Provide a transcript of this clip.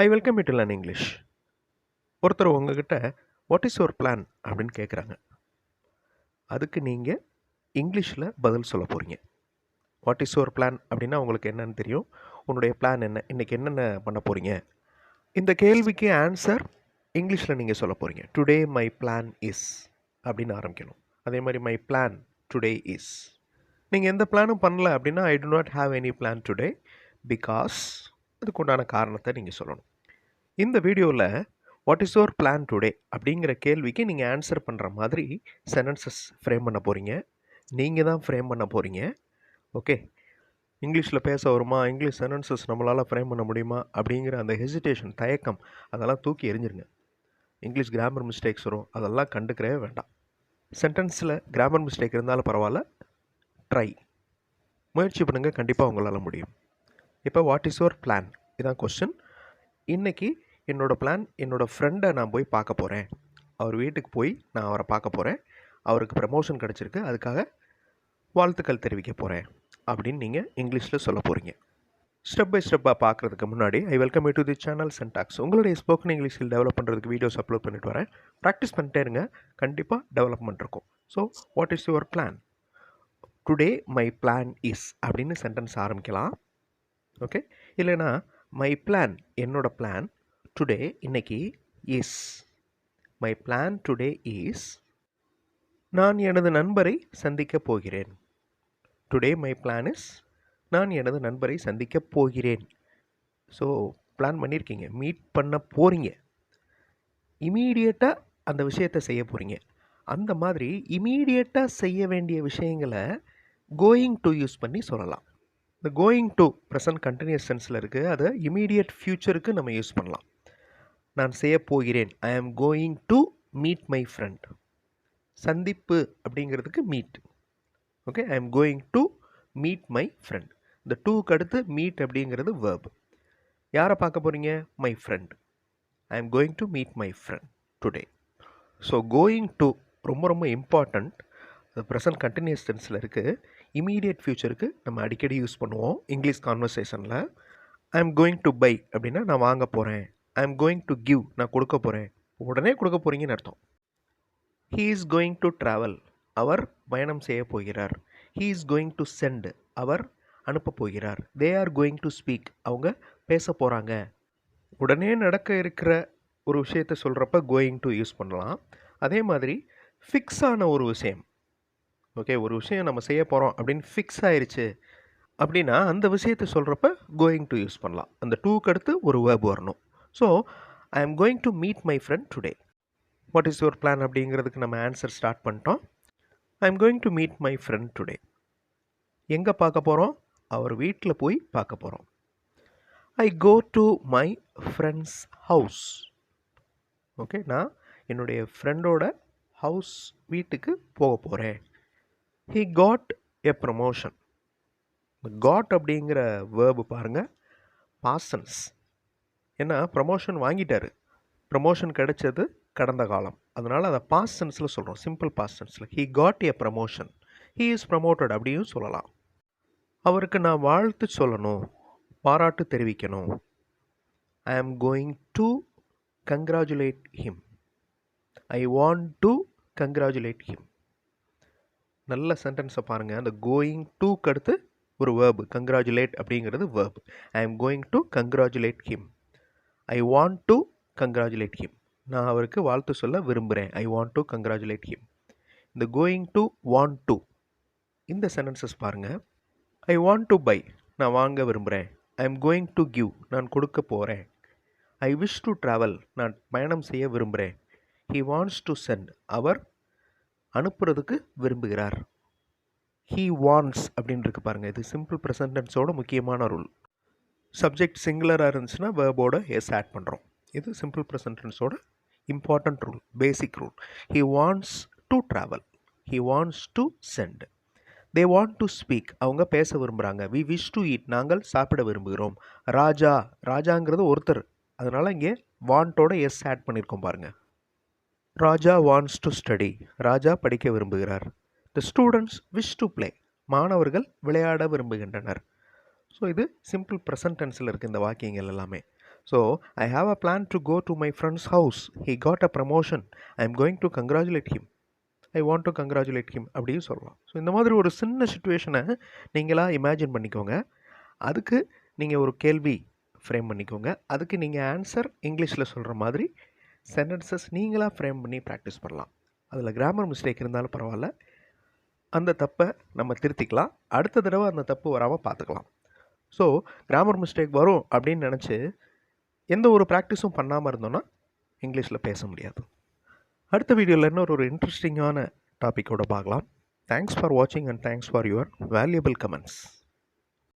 I welcome you to learn English ஒருத்தர் உங்ககிட்ட what is your plan அப்படின்னு கேட்குறாங்க அதுக்கு நீங்கள் இங்கிலீஷில் பதில் சொல்ல போகிறீங்க வாட் இஸ் யுவர் பிளான் அப்படின்னா உங்களுக்கு என்னன்னு தெரியும். உன்னுடைய பிளான் என்ன? இன்றைக்கி என்னென்ன பண்ண போகிறீங்க இந்த கேள்விக்கு ஆன்சர் இங்கிலீஷில் நீங்கள் சொல்ல போகிறீங்க டுடே மை பிளான் இஸ் அப்படின்னு ஆரம்பிக்கணும். அதே மாதிரி மை பிளான் டுடே இஸ் நீங்கள் எந்த பிளானும் பண்ணல அப்படின்னா I do not have any plan today because அதுக்குண்டான காரணத்தை நீங்கள் சொல்லணும். இந்த வீடியோவில் what is your plan today அப்படிங்கிற கேள்விக்கு நீங்கள் ஆன்சர் பண்ணுற மாதிரி சென்டென்சஸ் ஃப்ரேம் பண்ண போகிறீங்க நீங்கள் தான் ஃப்ரேம் பண்ண போகிறீங்க ஓகே இங்கிலீஷில் பேச வருமா? இங்கிலீஷ் சென்டென்சஸ் நம்மளால் ஃப்ரேம் பண்ண முடியுமா? அப்படிங்கிற அந்த ஹெசிடேஷன் தயக்கம் அதெல்லாம் தூக்கி எரிஞ்சிருங்க இங்கிலீஷ் கிராமர் மிஸ்டேக்ஸ் வரும். அதெல்லாம் கண்டுக்கிறவே வேண்டாம். சென்டென்ஸில் கிராமர் மிஸ்டேக் இருந்தாலும் பரவாயில்ல. ட்ரை முயற்சி பண்ணுங்கள் கண்டிப்பாக உங்களால் முடியும். இப்போ வாட் இஸ் யுவர் பிளான் இதான் கொஸ்டின் இன்றைக்கி என்னோடய பிளான் என்னோடய ஃப்ரெண்டை நான் போய் பார்க்க போகிறேன் அவர் வீட்டுக்கு போய் நான் அவரை பார்க்க போகிறேன் அவருக்கு ப்ரமோஷன் கிடச்சிருக்கு. அதுக்காக வாழ்த்துக்கள் தெரிவிக்க போகிறேன் அப்படின்னு நீங்கள் இங்கிலீஷில் சொல்ல போகிறீங்க ஸ்டெப் பை ஸ்டெப்பாக பார்க்குறதுக்கு முன்னாடி I welcome to the channel Centax உங்களுடைய ஸ்போக்கன் இங்கிலீஷில் டெவலப் பண்ணுறதுக்கு வீடியோஸ் அப்லோட் பண்ணிட்டு வரேன். ப்ராக்டிஸ் பண்ணிட்டே இருங்க. கண்டிப்பாக டெவலப்மெண்ட் இருக்கும். So what is your plan today my plan is அப்படின்னு சென்டென்ஸ் ஆரம்பிக்கலாம். ஓகே இல்லைனா மை பிளான் என்னோட பிளான் டுடே இன்னைக்கு is my plan today is நான் எனது நண்பரை சந்திக்கப் போகிறேன். டுடே மை பிளான் இஸ் நான் எனது நண்பரை சந்திக்கப் போகிறேன். ஸோ பிளான் பண்ணியிருக்கீங்க மீட் பண்ண போகிறீங்க இமீடியட்டாக அந்த விஷயத்தை செய்ய போகிறீங்க அந்த மாதிரி இமீடியட்டாக செய்ய வேண்டிய விஷயங்களை கோயிங் டு யூஸ் பண்ணி சொல்லலாம். இந்த கோயிங் டு ப்ரெசன்ட் கண்டினியூஸ் சென்ஸில் இருக்குது அதை இமீடியட் ஃப்யூச்சருக்கு நம்ம யூஸ் பண்ணலாம். நான் செய்ய போகிறேன். I am going to meet my friend சந்திப்பு அப்படிங்கிறதுக்கு meet okay I am going to meet my friend இந்த டூக்கு அடுத்து மீட் அப்படிங்கிறது வேர்ப் யாரை பார்க்க போகிறீங்க my friend I am going to meet my friend today so going to ரொம்ப ரொம்ப இம்பார்ட்டண்ட் அது ப்ரெசன்ட் கண்டினியூஸ் டென்ஸில் இருக்குது இமீடியட் ஃப்யூச்சருக்கு நம்ம அடிக்கடி யூஸ் பண்ணுவோம் English கான்வர்சேஷனில். I am going to buy அப்படின்னா நான் வாங்க போகிறேன் I am going to give நான் கொடுக்க போகிறேன் உடனே கொடுக்க போகிறீங்கன்னு அர்த்தம். He is going to travel அவர் பயணம் செய்ய போகிறார். He is going to send அவர் அனுப்ப போகிறார். They are going to speak அவங்க பேச போகிறாங்க உடனே நடக்க இருக்கிற ஒரு விஷயத்த சொல்கிறப்ப கோயிங் டு யூஸ் பண்ணலாம். அதே மாதிரி ஃபிக்ஸ் ஆன ஒரு விஷயம். ஓகே ஒரு விஷயம் நம்ம செய்ய போகிறோம் அப்படின்னு ஃபிக்ஸ் ஆயிடுச்சு அப்படின்னா அந்த விஷயத்தை சொல்கிறப்ப கோயிங் டு யூஸ் பண்ணலாம். அந்த டூக்கு அடுத்து ஒரு வேர்ப் வரணும். So I am going to meet my friend today what is your plan அப்படிங்கிறதுக்கு நம்ம ஆன்சர் ஸ்டார்ட் பண்ணிட்டோம். I am going to meet my friend today எங்கே பார்க்க போகிறோம் அவர் வீட்டில் போய் பார்க்க போகிறோம் I go to my friend's house okay நான் என்னுடைய ஃப்ரெண்டோட ஹவுஸ் வீட்டுக்கு போக போகிறேன் he got a promotion got அப்படிங்கிற வேர்பு பாருங்கள் பாசன்ஸ் ஏன்னா ப்ரமோஷன் வாங்கிட்டார். ப்ரமோஷன் கிடைச்சது கடந்த காலம். அதனால் அதை பாசன்ஸில் சென்ஸில் சொல்கிறோம் simple past சென்ஸில் he got a promotion he is promoted அப்படியும் சொல்லலாம். அவருக்கு நான் வாழ்த்து சொல்லணும். பாராட்டு தெரிவிக்கணும். I am going to congratulate him I want to congratulate him நல்ல சென்டென்ஸை பாருங்கள் அந்த கோயிங் டூக்கு அடுத்து ஒரு வேர்பு கங்க்ராச்சுலேட் அப்படிங்கிறது verb I am going to congratulate him I want to congratulate him நான் அவருக்கு வாழ்த்து சொல்ல விரும்புகிறேன் I want to congratulate him இந்த கோயிங் டு வாண்ட் டு இந்த சென்டென்சஸ் பாருங்கள் ஐ வாண்ட் டு பை நான் வாங்க விரும்புகிறேன் I am going to give நான் கொடுக்க போகிறேன் ஐ விஷ் டு ட்ராவல் நான் பயணம் செய்ய விரும்புகிறேன் ஹி வாண்ட்ஸ் டு சென்ட் அவர் அனுப்புறதுக்கு விரும்புகிறார். ஹீ வான்ஸ் அப்படின்னு இருக்கு பாருங்கள் இது சிம்பிள் ப்ரெசன்டென்ஸோட முக்கியமான ரூல் சப்ஜெக்ட் சிங்குலராக இருந்துச்சுன்னா வேர்போட எஸ் ஆட் பண்ணுறோம் இது simple ப்ரெசன்டென்ஸோட important rule basic rule he wants to travel he wants to send they want to speak அவங்க பேச விரும்புகிறாங்க வி விஷ் டு ஈட் நாங்கள் சாப்பிட விரும்புகிறோம். ராஜா ராஜாங்கிறது ஒருத்தர். அதனால் இங்கே வாண்டோட எஸ் ஆட் பண்ணியிருக்கோம் பாருங்கள் Raja wants to study Raja படிக்க விரும்புகிறார். The students wish to play மாணவர்கள் விளையாட விரும்புகின்றனர். ஸோ இது சிம்பிள் ப்ரெசன்ட் டென்ஸில் இருக்குது இந்த வாக்கியங்கள் எல்லாமே. So I have a plan to go to my friend's house he got a promotion I am going to congratulate him I want to congratulate him அப்படின்னு சொல்லலாம். ஸோ இந்த மாதிரி ஒரு சின்ன சுச்சுவேஷனை நீங்களாக இமேஜின் பண்ணிக்கோங்க. அதுக்கு நீங்கள் ஒரு கேள்வி ஃப்ரேம் பண்ணிக்கோங்க. அதுக்கு நீங்கள் ஆன்சர் இங்கிலீஷில் சொல்கிற மாதிரி சென்டென்சஸ் நீங்களாக ஃப்ரேம் பண்ணி ப்ராக்டிஸ் பண்ணலாம். அதில் கிராமர் மிஸ்டேக் இருந்தாலும் பரவாயில்ல. அந்த தப்பை நம்ம திருத்திக்கலாம். அடுத்த தடவை அந்த தப்பு வராமல் பார்த்துக்கலாம். ஸோ கிராமர் மிஸ்டேக் வரும் அப்படின்னு நினச்சி எந்த ஒரு ப்ராக்டிஸும் பண்ணாமல் இருந்தோன்னா இங்கிலீஷில் பேச முடியாது. அடுத்த வீடியோவில் இன்னொரு ஒரு இன்ட்ரெஸ்டிங்கான டாப்பிக்கோடு பார்க்கலாம். தேங்க்ஸ் ஃபார் வாட்சிங் and thanks for your valuable comments